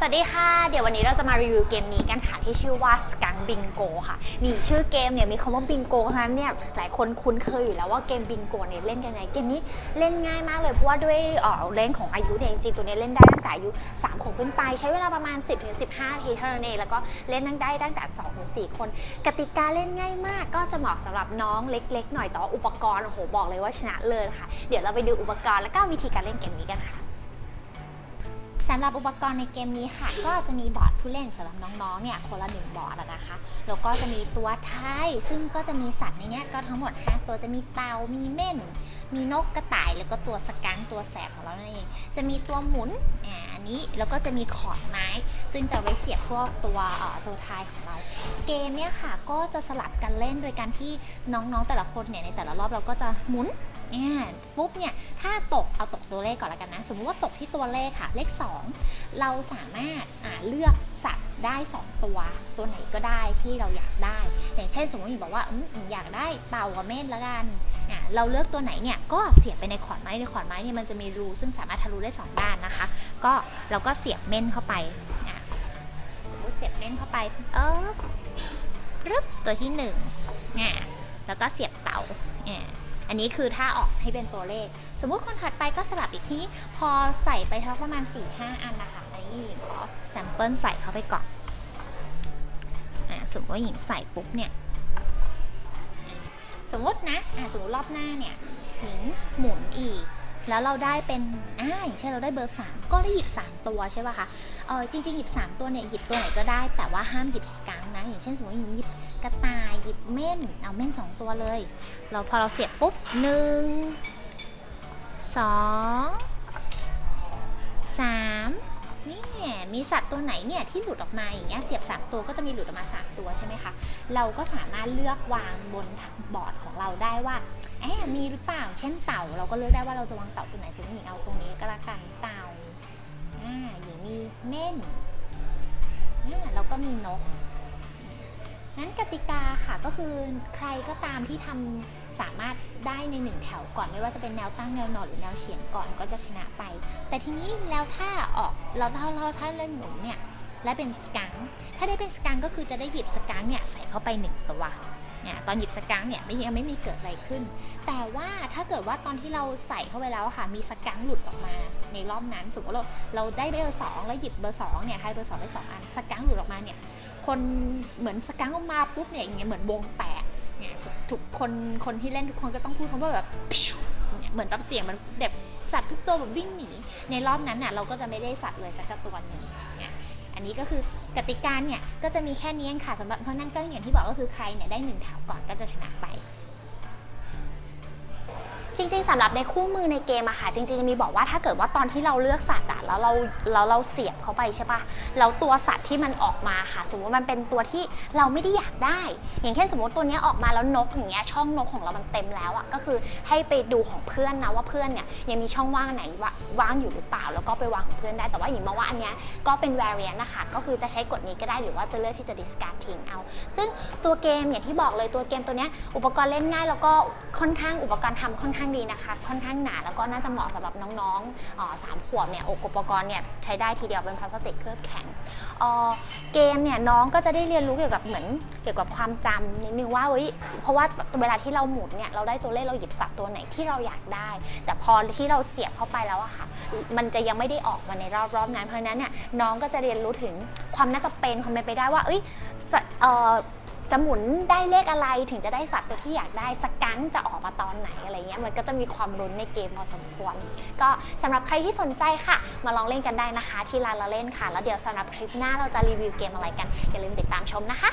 สวัสดีค่ะ เดี๋ยววันนี้เราจะมารีวิวเกมนี้กันค่ะ ที่ชื่อว่า Skunk Bingo ค่ะ นี่ชื่อเกมเนี่ยมีคำว่า Bingo ทั้งนั้นเนี่ยหลายคนคุ้นเคยอยู่แล้วว่าเกม Bingo เนี่ยเล่นกันยังไง เกมนี้เล่นง่ายมากเลย เพราะว่าด้วยเออเล่นของอายุเนี่ยจริงๆตัวนี้เล่นได้ตั้งแต่อายุ 3ขวบขึ้นไป ใช้เวลาประมาณ 10-15นาทีเท่านั้นเองแล้วก็เล่นได้ตั้งแต่2-4คน กติกาเล่นง่ายมาก ก็จะเหมาะสำหรับน้องเล็ก ๆ หน่อยแต่ว่าอุปกรณ์โอ้โหบอกเลยว่าชนะเลยค่ะ เดี๋ยวเราไปดูอุปกรณ์แล้วก็วิธีการเล่นเกมนี้กันค่ะ สำหรับอุปกรณ์ในเกมนี้ค่ะ ก็จะมีบอร์ดผู้เล่นสำหรับน้องๆ เนี่ยคนละหนึ่งบอร์ดนะคะ แล้วก็จะมีตัวท้าย ซึ่งก็จะมีสัตว์ในนี้ก็ทั้งหมด 5 ตัวจะมีเตา มีเม่น มีนกกระต่าย แล้วก็ตัวสกังตัวแสบของเรานั่นเอง จะมีตัวหมุน อ่า อันนี้ แล้วก็จะมีขอนไม้ ซึ่งจะไว้เสียบพวกตัวเอ่อตัวท้ายของเรา เกมเนี่ยค่ะ ก็จะสลับกันเล่นโดยการที่น้องๆ แต่ละคนเนี่ยในแต่ละรอบเราก็จะหมุน ปุ๊บเนี่ยถ้าตกเอาตกตัวเลขก่อนล้วกันนะ สมมุติว่าตกที่ตัวเลขค่ะ เลข 2 เราสามารถอ่าเลือกสัตว์ได้ 2 ตัว ตัวไหนก็ได้ที่เราอยากได้ อย่างเช่น สมมติบอกว่าอืมอยากได้เต่ากับเม่นล้วกันเราเลือกตัวไหนเนี่ยก็เสียบไปในขอนไม้ในขอนไม้เนี่ยมันจะมีรูซึ่งสามารถทะลุได้สองด้านนะคะ ก็เราก็เสียบเม่นเข้าไปสมมติเสียบเม่นเข้าไปเออรึบตัวที่หนึ่งแล้วก็เสียบเตาเนี่ย อันนี้คือถ้าออกให้เป็นตัวเลข สมมุติคนถัดไปก็สลับอีกทีนี้พอใส่ไปทั้งประมาณ 4-5 อันนะคะอันนี้หญิงขอแซมเปิลใส่เข้าไปก่อนอ่าสมมติว่าหญิงใส่ปุ๊บเนี่ย สมมตินะอ่าสมมติรอบหน้าเนี่ยหญิงหมุนอีกแล้วเราได้เป็นอ่าอย่างเช่นเราได้เบอร์ 3 ก็ได้หยิบ 3 ตัวใช่ป่ะคะ เออจริงๆ หยิบ 3 ตัวเนี่ย หยิบตัวไหนก็ได้ แต่ว่าห้ามหยิบสกังนะ อย่างเช่นสมมติหยิบ กระต่ายหยิบเม่นเอาเม่น2ตัวเลย เราพอเราเสียบปุ๊บหนึ่งสองสามนี่มีสัตว์ตัวไหนเนี่ยที่หลุดออกมาอย่างเงี้ยเสียบ 3 ตัวก็จะมีหลุดออกมา 3 ตัวใช่ไหมคะเราก็สามารถเลือกวางบนบอร์ดของเราได้ว่าแอบมีหรือเปล่า เช่นเต่า เราก็เลือกได้ว่าเราจะวางเต่าตัวไหนสมมติหญิงเอาตรงนี้ก็แล้วกันเต่าอ่าหญิงมีเม่นอ่าก็มีนก นั้นกติกาค่ะก็คือใครก็ตามที่ทำสามารถได้ในหนึ่งแถวก่อนไม่ว่าจะเป็นแนวตั้งแนวนอนหรือแนวเฉียงก่อนก็จะชนะไป แต่ทีนี้แล้วถ้าออกเราถ้าเราถ้าเล่นหมุนเนี่ยและเป็นสกังถ้าได้เป็นสกังก็คือจะได้หยิบสกังเนี่ยใส่เข้าไปหนึ่งตัว เนี่ยตอนหยิบสกังค์เนี่ยไม่ยังไม่มีเกิดอะไรขึ้น แต่ว่าถ้าเกิดว่าตอนที่เราใส่เข้าไปแล้วค่ะมีสกังค์หลุดออกมาในรอบนั้นสมมติว่าเราเราได้เบอร์สองแล้วหยิบเบอร์สองเนี่ยทายเบอร์สองได้สองอันสกังค์หลุดออกมาเนี่ยคนเหมือนสกังค์ออกมาปุ๊บเนี่ยอย่างเงี้ยเหมือนวงแตกเนี่ยทุกคนคนที่เล่นทุกคนก็ต้องพูดคำว่าแบบเนี่ยเหมือนรับเสียงมันแบบสัตว์ทุกตัวแบบวิ่งหนี ในรอบนั้นน่ะเราก็จะไม่ได้สัตว์เลยสักตัวหนึ่งเนี่ย อันนี้ก็คือกติกาเนี่ยก็จะมีแค่นี้เองค่ะสำหรับเพราะนั่นก็อย่างที่บอกก็คือใครเนี่ยได้หนึ่งแถวก่อนก็จะชนะไป จริงๆสำหรับในคู่มือในเกมอะค่ะจริงๆจะมีบอกว่าถ้าเกิดว่าตอนที่เราเลือกสัตว์อะแล้วเราแล้วเราเสียบเข้าไปใช่ปะแล้วตัวสัตว์ที่มันออกมาค่ะ สมมติมันเป็นตัวที่เราไม่ได้อยากได้ อย่างเช่นสมมติตัวนี้ออกมาแล้วนกอย่างเงี้ยช่องนกของเรามันเต็มแล้วอะก็คือให้ไปดูของเพื่อนนะว่าเพื่อนเนี่ยยังมีช่องว่างไหนว,ว่างอยู่หรือเปล่า แล้วก็ไปวางของเพื่อนได้แต่ว่าหญิงมองว่าอันเนี้ยก็เป็น variant นะคะก็คือจะใช้กฎนี้ก็ได้หรือว่าจะเลือกที่จะ discard ทิ้งเอา ซึ่งตัวเกมอย่างที่บอกเลยตัวเกมตัวเนี้ยอุปกรณ์เล่นง่ายแล้วก็ค่อนข้างอุปกรณ์ทำค่อนข้างดีนะคะ ค่อนข้างหนาแล้วก็น่าจะเหมาะสำหรับน้องๆสามขวบเนี่ยอุปกรณ์เนี่ยใช้ได้ทีเดียวเป็นพลาสติกเคลือบแข็งเเกมเนี่ยน้องก็จะได้เรียนรู้เกี่ยวกับเหมือนเกี่ยวกับความจำนิดนึงว่าเฮ้ยเพราะว่าเวลาที่เราหมุนเนี่ยเราได้ตัวเลขเราหยิบสัตว์ตัวไหนที่เราอยากได้ แต่พอที่เราเสียบเข้าไปแล้วอะค่ะ มันจะยังไม่ได้ออกมาในรอบรอบๆนั้นเพราะนั้นเนี่ยน้องก็จะเรียนรู้ถึงความน่าจะเป็นความเป็นไปได้ว่าเอ้ยสัตว์ จะหมุนได้เลขอะไรถึงจะได้สัตว์ตัวที่อยากได้สกังจะออกมาตอนไหนอะไรเงี้ยมันก็จะมีความลุ้นในเกมพอสมควร ก็สำหรับใครที่สนใจค่ะ มาลองเล่นกันได้นะคะ ที่ร้านละเล่นค่ะ แล้วเดี๋ยวสำหรับคลิปหน้าเราจะรีวิวเกมอะไรกันอย่าลืมติดตามชมนะคะ